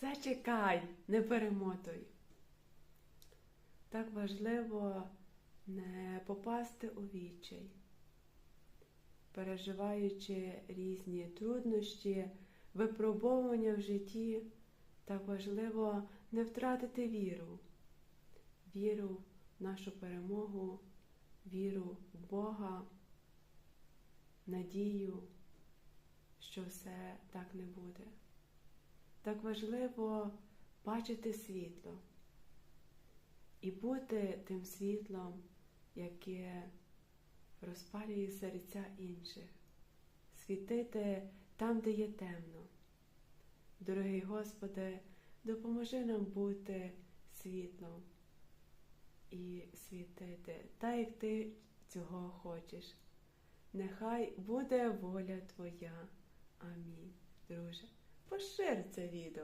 Зачекай, не перемотуй. Так важливо не попасти у відчай, переживаючи різні труднощі, випробовування в житті, так важливо не втратити віру, віру в нашу перемогу, віру в Бога, надію, що все так не буде. Так важливо бачити світло і бути тим світлом, яке розпалює серця інших, світити там, де є темно. Дорогий Господи, допоможи нам бути світлом і світити, так як Ти цього хочеш. Нехай буде воля Твоя. Амінь. Друже, пошир це відео.